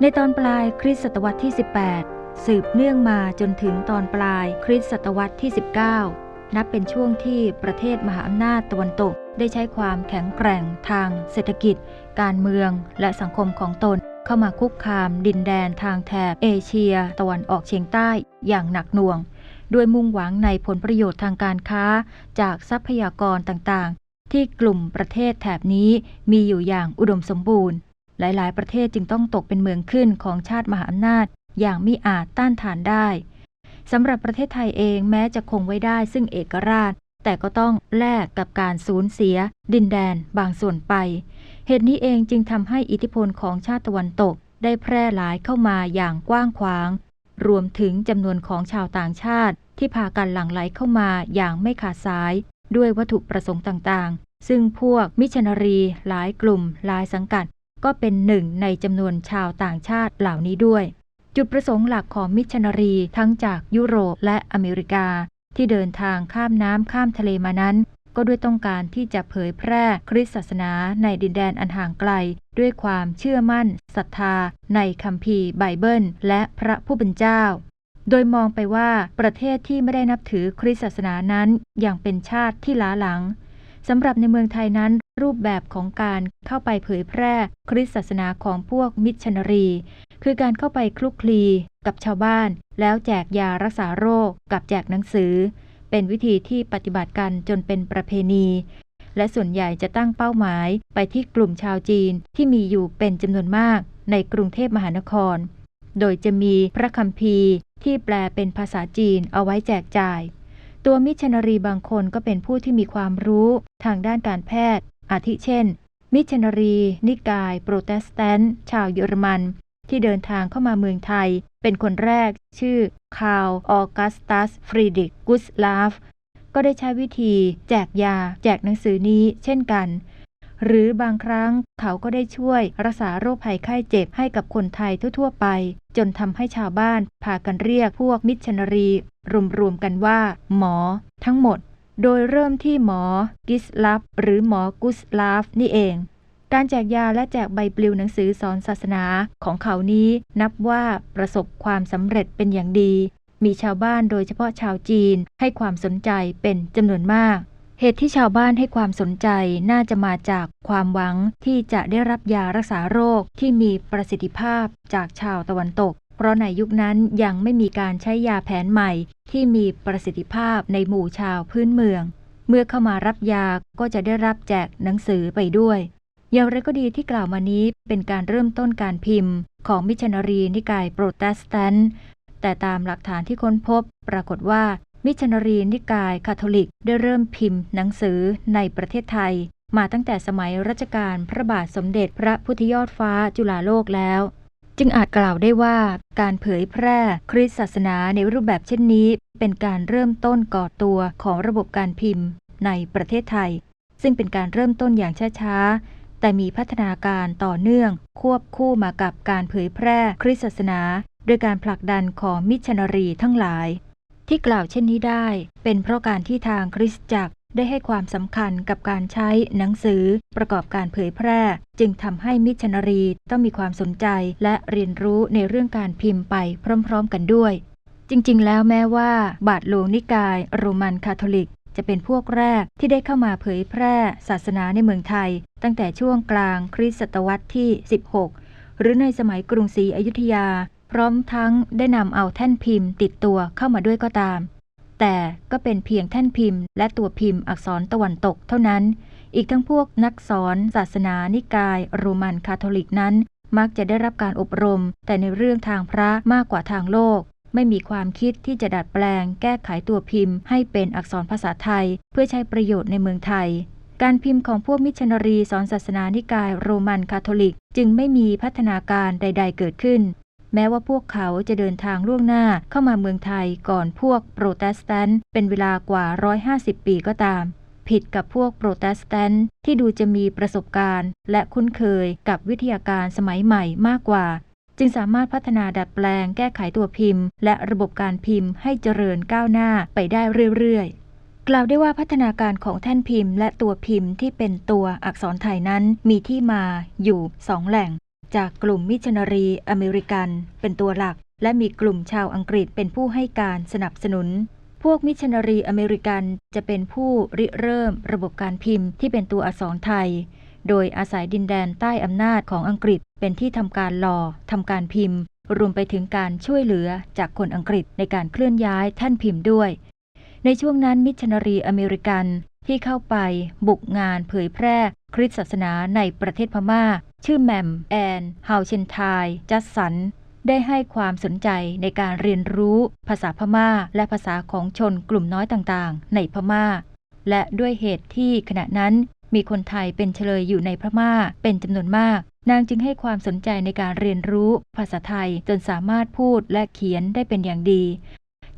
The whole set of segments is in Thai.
ในตอนปลายคริสตศตวรรษที่ 18 สืบเนื่องมาจนถึงตอนปลายคริสตศตวรรษที่ 19 นับเป็นช่วงที่ประเทศมหาอำนาจตะวันตก ได้ใช้ความแข็งแกร่งทางเศรษฐกิจ การเมืองและสังคมของตน เข้ามาคุกคามดินแดนทางแถบเอเชีย ตะวันออกเฉียงใต้อย่างหนักหน่วง ด้วยมุ่งหวังในผลประโยชน์ทางการค้า จากทรัพยากรต่างๆ ที่กลุ่มประเทศแถบนี้มีอยู่อย่างอุดมสมบูรณ์ หลาย ๆ ประเทศจึงต้องตกเป็นเมืองขึ้นของชาติมหาอำนาจ อย่างมิอาจต้านทานได้สำหรับประเทศไทยเองแม้จะคงไว้ได้ซึ่งเอกราช แต่ก็ต้องแลกกับการสูญเสีย ดินแดน บางส่วนไป เหตุนี้เองจึงทำให้อิทธิพลของชาติตะวันตก ได้แพร่หลายเข้ามาอย่างกว้างขวาง รวมถึงจำนวนของชาวต่างชาติ ที่พากันหลั่งไหลเข้ามาอย่างไม่ขาดสาย ด้วยวัตถุประสงค์ต่างๆ ซึ่งพวกมิชชันนารี หลายกลุ่ม หลายสังกัด ก็เป็นหนึ่งในจำนวนชาวต่างชาติเหล่านี้ด้วย จุดประสงค์หลักของมิชชันนารีทั้งจากยุโรปและอเมริกา ที่เดินทางข้ามน้ำข้ามทะเลมานั้น ก็ด้วยต้องการที่จะเผยแพร่คริสตศาสนาในดินแดนอันห่างไกล ด้วยความเชื่อมั่นศรัทธา ในคัมภีร์ไบเบิล และพระผู้เป็นเจ้าโดยมองไปว่าประเทศที่ไม่ได้นับถือคริสตศาสนานั้นยังเป็นชาติที่ล้าหลัง สำหรับในเมืองไทยนั้น รูปแบบของการเข้าไปเผยแพร่ คริสตศาสนาของพวกมิชชันนารี คือการเข้าไปคลุกคลีกับชาวบ้าน แล้วแจกยารักษาโรค กับแจกหนังสือ เป็นวิธีที่ปฏิบัติกันจนเป็นประเพณี และส่วนใหญ่จะตั้งเป้าหมายไปที่กลุ่มชาวจีนที่มีอยู่เป็นจำนวนมากในกรุงเทพมหานคร โดยจะมีพระคัมภีร์ที่แปลเป็นภาษาจีนเอาไว้แจกจ่าย ตัวมิชชันนารีบางคนก็เป็นผู้ที่มีความรู้ทางด้านการแพทย์ อาทิเช่น มิชชันนารี นิกาย โปรเตสแตนต์ ชาวเยอรมัน ที่เดินทางเข้ามาเมืองไทย เป็นคนแรก ชื่อคาร์ลออกัสตัส ฟรีดิกกุสลาฟ ก็ได้ใช้วิธี แจกยา แจกหนังสือนี้ เช่นกัน หรือบางครั้งเขาก็ได้ช่วยรักษาโรคภัยไข้เจ็บให้กับคนไทยทั่วๆไป จนทำให้ชาวบ้านพากันเรียกพวกมิชชันนารี รวมๆกันว่า หมอ ทั้งหมด โดยเริ่มที่หมอกิสลัฟหรือหมอกุสลาฟนี่เอง การแจกยาและแจกใบปลิวหนังสือสอนศาสนาของเขานี้นับว่าประสบความสำเร็จเป็นอย่างดี มีชาวบ้านโดยเฉพาะชาวจีนให้ความสนใจเป็นจำนวนมาก เหตุที่ชาวบ้านให้ความสนใจน่าจะมาจากความหวังที่จะได้รับยารักษาโรคที่มีประสิทธิภาพจากชาวตะวันตก เพราะในยุคนั้นยังไม่มีการใช้ยาแผนใหม่ ที่มีประสิทธิภาพในหมู่ชาวพื้นเมือง เมื่อเข้ามารับยาก็จะได้รับแจกหนังสือไปด้วยอย่างไรก็ดีที่กล่าวมานี้เป็นการเริ่มต้นการพิมพ์ ของมิชชันนารีนิกายโปรเตสแตนต์แต่ตามหลักฐานที่ค้นพบ ปรากฏว่า มิชชันนารีนิกายคาทอลิกได้เริ่มพิมพ์หนังสือในประเทศไทย มาตั้งแต่สมัยรัชกาลพระบาทสมเด็จพระพุทธยอดฟ้าจุฬาโลกแล้ว จึงอาจกล่าวได้ว่าการเผยแพร่คริสตศาสนาในรูปแบบเช่นนี้ เป็นการเริ่มต้นก่อตัวของระบบการพิมพ์ในประเทศไทย ซึ่งเป็นการเริ่มต้นอย่างช้าๆ แต่มีพัฒนาการต่อเนื่อง ควบคู่มากับการเผยแพร่คริสตศาสนา โดยการผลักดันของมิชชันนารีทั้งหลาย ที่กล่าวเช่นนี้ได้ เป็นเพราะการที่ทางคริสตจักรได้ให้ความสำคัญกับการใช้หนังสือประกอบการเผยแพร่ จึงทำให้มิชชันนารีต้องมีความสนใจและเรียนรู้ในเรื่องการพิมพ์ไปพร้อม ๆ กันด้วย จริง ๆ แล้วแม้ว่า บาทหลวงนิกายโรมันคาทอลิก จะเป็นพวกแรกที่ได้เข้ามาเผยแพร่ศาสนาในเมืองไทย ตั้งแต่ช่วงกลางคริสตศตวรรษที่ 16 หรือในสมัยกรุงศรีอยุธยา พร้อมทั้งได้นำเอาแท่นพิมพ์ ติดตัวเข้ามาด้วยก็ตาม แต่ก็เป็นเพียงแท่นพิมพ์ และตัวพิมพ์อักษรตะวันตกเท่านั้น อีกทั้งพวกนักสอน ศาสนานิกาย โรมันคาทอลิกนั้น มักจะได้รับการอบรม แต่ในเรื่องทางพระมากกว่าทางโลก ไม่มีความคิดที่จะดัดแปลง แก้ไขตัวพิมพ์ ให้เป็นอักษรภาษาไทย เพื่อใช้ประโยชน์ในเมืองไทยการพิมพ์ของพวกมิชชันนารีสอนศาสนานิกายโรมันคาทอลิก จึงไม่มีพัฒนาการใด ๆ เกิดขึ้น แม้ว่าพวกเขาจะเดินทางล่วงหน้าเข้ามาเมืองไทยก่อนพวกโปรเตสแตนต์เป็นเวลากว่า 150 ปีก็ตาม ผิดกับพวกโปรเตสแตนต์ที่ดูจะมีประสบการณ์ และคุ้นเคยกับวิทยาการสมัยใหม่มากกว่า จึงสามารถพัฒนาดัดแปลงแก้ไขตัวพิมพ์ และระบบการพิมพ์ให้เจริญก้าวหน้าไปได้เรื่อยๆกล่าวได้ว่าพัฒนาการของแท่นพิมพ์และตัวพิมพ์ที่เป็นตัวอักษรไทยนั้นมีที่มาอยู่สองแหล่ง จากกลุ่มมิชชันนารีอเมริกัน เป็นตัวหลัก และมีกลุ่มชาวอังกฤษเป็นผู้ให้การสนับสนุน พวกมิชชันนารีอเมริกันจะเป็นผู้ริเริ่มระบบการพิมพ์ที่เป็นตัวอักษรไทย โดยอาศัยดินแดนใต้อำนาจของอังกฤษ เป็นที่ทำการหล่อทำการพิมพ์ รวมไปถึงการช่วยเหลือจากคนอังกฤษในการเคลื่อนย้ายแท่านพิมพ์ด้วย ในช่วงนั้นมิชชันนารีอเมริกัน ที่เข้าไปบุกงานเผยแพร่คริสตศาสนาในประเทศพม่า ชื่อแหมมแอนฮาวเชนทายจัสสัน ได้ให้ความสนใจในการเรียนรู้ภาษาพม่า และภาษาของชนกลุ่มน้อยต่างๆ ในพม่า และด้วยเหตุที่ขณะนั้นมีคนไทยเป็นเฉลยอยู่ในพม่าเป็นจำนวนมาก นางจึงให้ความสนใจในการเรียนรู้ภาษาไทยจนสามารถพูดและเขียนได้เป็นอย่างดี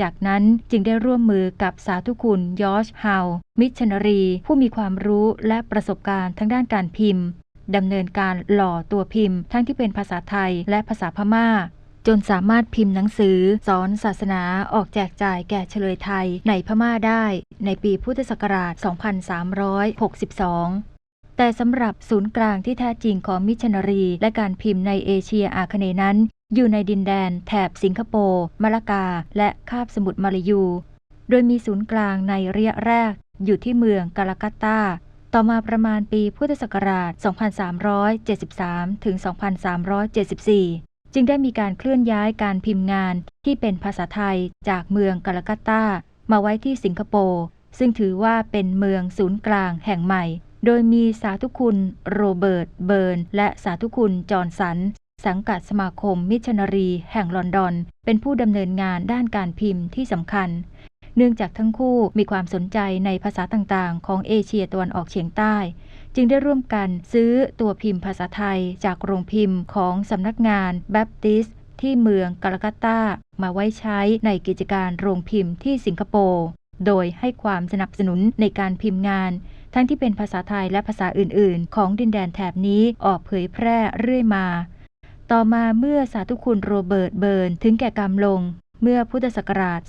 จากนั้นจึงได้ร่วมมือกับสาธุคุณยอชฮาวมิชชันารี ผู้มีความรู้และประสบการณ์ทางด้านการพิมพ์ดำเนินการหล่อตัวพิมพ์ ทั้งที่เป็นภาษาไทยและภาษาพม่า จนสามารถพิมพ์หนังสือ สอนศาสนาออกแจกจ่ายแก่เฉลยไทยในพม่าได้ ในปีพุทธศักราช 2362แต่สำหรับศูนย์กลางที่แท้จริงของมิชชันนารี และการพิมพ์ในเอเชียอาคเนย์นั้น อยู่ในดินแดนแถบสิงคโปร์มาลากา และคาบสมุทรมาลายู โดยมีศูนย์กลางในระยะแรก อยู่ที่เมืองกาลากัตตา ต่อมาประมาณปีพุทธศักราช 2373 ถึง 2374 จึงได้มีการเคลื่อนย้ายการพิมพ์งานที่เป็นภาษาไทยจากเมืองกาลากัตตา มาไว้ที่สิงคโปร์ ซึ่งถือว่าเป็นเมืองศูนย์กลางแห่งใหม่ โดยมีสาธุคุณโรเบิร์ต เบิร์น และสาธุคุณจอห์นสัน สังกัดสมาคมมิชชันนารี แห่งลอนดอน เป็นผู้ดำเนินงานด้านการพิมพ์ที่สำคัญ เนื่องจากทั้งคู่มีความสนใจในภาษาต่างๆ ของเอเชียตะวันออกเฉียงใต้ จึงได้ร่วมกันซื้อตัวพิมพ์ภาษาไทยจากโรงพิมพ์ของสำนักงานแบปติสที่เมืองกาลกัตตามาไว้ใช้ในกิจการโรงพิมพ์ที่สิงคโปร์โดยให้ความสนับสนุนในการพิมพ์งาน ทั้งที่เป็นภาษาไทยและภาษาอื่น ๆ ของดินแดนแถบนี้ออกเผยแพร่เรื่อยมา ต่อมาเมื่อสาธุคุณโรเบิร์ตเบิร์นถึงแก่กรรมลง เมื่อพุทธศักราช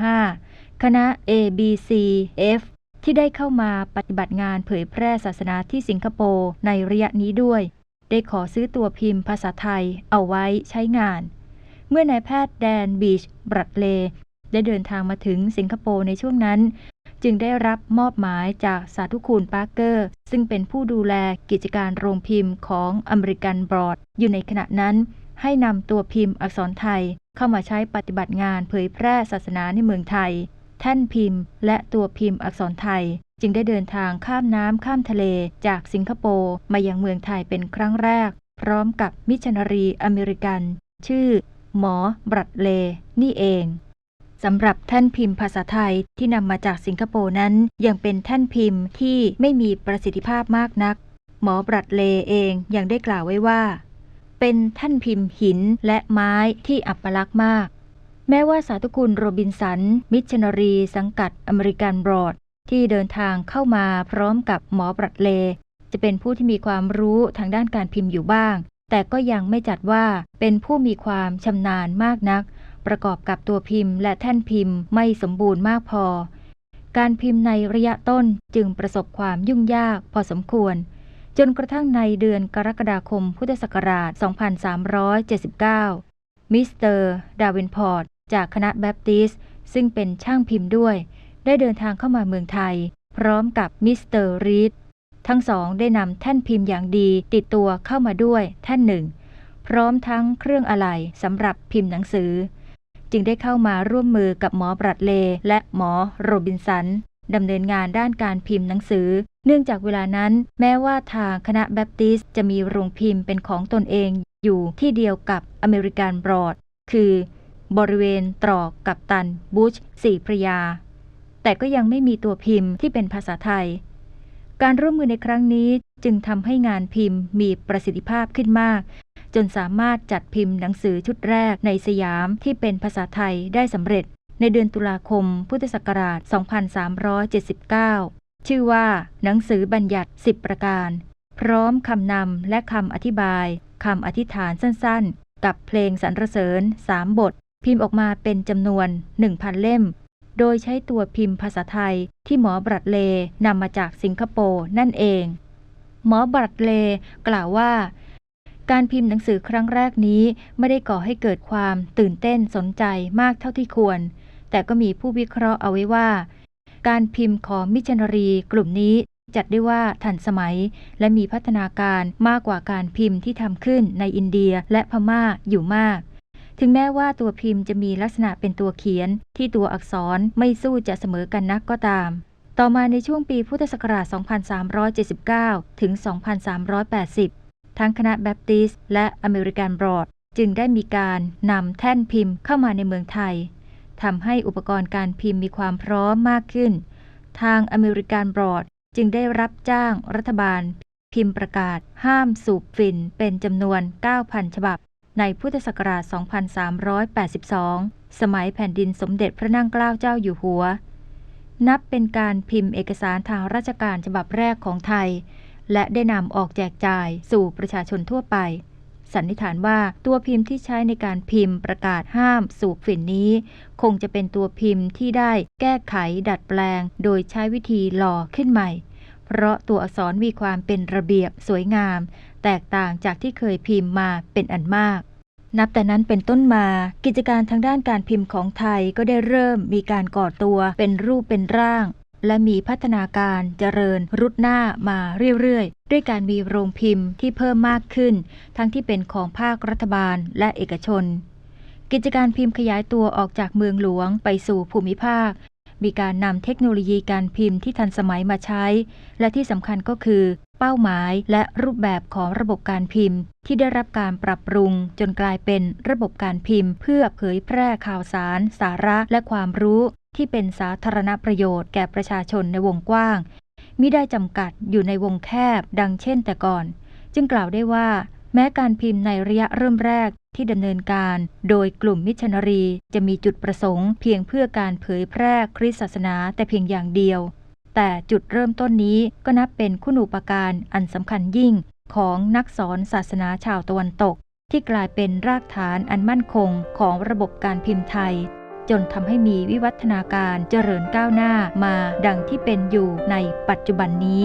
2375 คณะ ABCF ที่ได้เข้ามาปฏิบัติงานเผยแพร่ศาสนาที่สิงคโปร์ในระยะนี้ด้วย ได้ขอซื้อตัวพิมพ์ภาษาไทยเอาไว้ใช้งาน เมื่อนายแพทย์แดนบีช บรัดเล ได้เดินทางมาถึงสิงคโปร์ในช่วงนั้น จึงได้รับมอบหมายจากสาธุคุณปาร์เกอร์ ซึ่งเป็นผู้ดูแลกิจการโรงพิมพ์ของอเมริกันบรอดอยู่ในขณะนั้น ให้นำตัวพิมพ์อักษรไทย เข้ามาใช้ปฏิบัติงานเผยแพร่ศาสนาในเมืองไทย แท่นพิมพ์ และตัวพิมพ์อักษรไทย จึงได้เดินทางข้ามน้ำข้ามทะเลจากสิงคโปร์มายังเมืองไทยเป็นครั้งแรก พร้อมกับมิชชันนารีอเมริกัน ชื่อ หมอ บรัดเล นี่เอง สำหรับแท่นพิมพ์ภาษาไทยที่นำมาจากสิงคโปร์นั้น ยังเป็นแท่นพิมพ์ที่ไม่มีประสิทธิภาพมากนัก หมอบรัดเลเองยังได้กล่าวไว้ว่า เป็นแท่นพิมพ์หินและไม้ที่อัปลักษณ์มาก แม้ว่าสาธุคุณโรบินสัน มิชชันนารีสังกัดอเมริกันบรอดที่เดินทางเข้ามาพร้อมกับหมอบรัดเล จะเป็นผู้ที่มีความรู้ทางด้านการพิมพ์อยู่บ้าง แต่ก็ยังไม่จัดว่าเป็นผู้มีความชำนาญมากนัก ประกอบกับตัวพิมพ์และแท่นพิมพ์ไม่สมบูรณ์มากพอ การพิมพ์ในระยะต้นจึงประสบความยุ่งยากพอสมควร จนกระทั่งในเดือนกรกฎาคมพุทธศักราช 2379 มิสเตอร์ดาวินพอร์ตจากคณะแบปติสต์ซึ่งเป็นช่างพิมพ์ด้วย ได้เดินทางเข้ามาเมืองไทย พร้อมกับมิสเตอร์รีดทั้งสองได้นำแท่นพิมพ์อย่างดีติดตัวเข้ามาด้วยแท่นหนึ่ง พร้อมทั้งเครื่องอะไหล่สำหรับพิมพ์หนังสือ จึงได้เข้ามาร่วมมือกับหมอบรัดเล และหมอโรบินสันดำเนินงานด้านการพิมพ์หนังสือ เนื่องจากเวลานั้นแม้ว่าทางคณะแบปติสจะมีโรงพิมพ์เป็นของตนเองอยู่ที่เดียวกับอเมริกันบรอด คือบริเวณตรอกกับตันบูชสี่พระยา แต่ก็ยังไม่มีตัวพิมพ์ที่เป็นภาษาไทย การร่วมมือในครั้งนี้จึงทำให้งานพิมพ์มีประสิทธิภาพขึ้นมาก จนสามารถจัดพิมพ์หนังสือชุดแรกในสยามที่เป็นภาษาไทยได้สำเร็จ ในเดือนตุลาคม พุทธศักราช 2379 ชื่อว่า หนังสือบัญญัติ 10 ประการ พร้อมคำนำและคำอธิบายคำอธิษฐานสั้นๆ กับเพลงสรรเสริญ 3 บท พิมพ์ออกมาเป็นจำนวน 1,000 เล่ม โดยใช้ตัวพิมพ์ภาษาไทยที่หมอบรัดเลนำมาจากสิงคโปร์นั่นเอง หมอบรัดเลกล่าวว่า การพิมพ์หนังสือครั้งแรกนี้ไม่ได้ก่อให้เกิดความตื่นเต้นสนใจมากเท่าที่ควร แต่ก็มีผู้วิเคราะห์เอาไว้ว่า การพิมพ์ของมิชชันนารีกลุ่มนี้จัดได้ว่าทันสมัย และมีพัฒนาการมากกว่าการพิมพ์ที่ทำขึ้นในอินเดียและพม่าอยู่มาก ถึงแม้ว่าตัวพิมพ์จะมีลักษณะเป็นตัวเขียน ที่ตัวอักษรไม่สู้จะเสมอกันนักก็ตาม ต่อมาในช่วงปีพุทธศักราช 2379 ถึง 2380 ทั้งคณะแบปติสต์และอเมริกันบรอด จึงได้มีการนำแท่นพิมพ์เข้ามาในเมืองไทยทำให้อุปกรณ์การพิมพ์มีความพร้อมมากขึ้น ทางอเมริกันบรอดจึงได้รับจ้างรัฐบาล พิมพ์ประกาศ ห้ามสูบฝิ่นเป็นจำนวน 9,000 ฉบับ ในพุทธศักราช 2382 สมัยแผ่นดินสมเด็จพระนั่งเกล้าเจ้าอยู่หัว นับเป็นการพิมพ์เอกสารทางราชการฉบับแรกของไทย และได้นำออกแจกจ่ายสู่ประชาชนทั่วไป สันนิษฐานว่าตัวพิมพ์ที่ใช้ในการพิมพ์ประกาศห้ามสูบฝิ่นนี้ คงจะเป็นตัวพิมพ์ที่ได้แก้ไขดัดแปลง โดยใช้วิธีหล่อขึ้นใหม่ เพราะตัวอักษรมีความเป็นระเบียบสวยงาม แตกต่างจากที่เคยพิมพ์มาเป็นอันมากนับแต่นั้นเป็นต้นมา กิจการทางด้านการพิมพ์ของไทยก็ได้เริ่มมีการก่อตัวเป็นรูปเป็นร่าง และมีพัฒนาการเจริญรุดหน้ามาเรื่อยๆ ด้วยการมีโรงพิมพ์ที่เพิ่มมากขึ้น ทั้งที่เป็นของภาครัฐบาลและเอกชน กิจการพิมพ์ขยายตัวออกจากเมืองหลวงไปสู่ภูมิภาค มีการนำเทคโนโลยีการพิมพ์ที่ทันสมัยมาใช้ และที่สำคัญก็คือ เป้าหมายและรูปแบบของระบบการพิมพ์ ที่ได้รับการปรับปรุง จนกลายเป็นระบบการพิมพ์ เพื่อเผยแพร่ข่าวสาร สาระและความรู้ ที่เป็นสาธารณประโยชน์แก่ประชาชนในวงกว้างมิได้จำกัดอยู่ในวงแคบดังเช่นแต่ก่อน จึงกล่าวได้ว่า แม้การพิมพ์ในระยะเริ่มแรกที่ดำเนินการโดยกลุ่มมิชชันนารีจะมีจุดประสงค์เพียงเพื่อการเผยแพร่คริสตศาสนาแต่เพียงอย่างเดียว แต่จุดเริ่มต้นนี้ก็นับเป็นคุณูปการอันสำคัญยิ่งของนักสอนศาสนาชาวตะวันตก ที่กลายเป็นรากฐานอันมั่นคงของระบบการพิมพ์ไทย จนทำให้มีวิวัฒนาการเจริญก้าวหน้ามาดังที่เป็นอยู่ในปัจจุบันนี้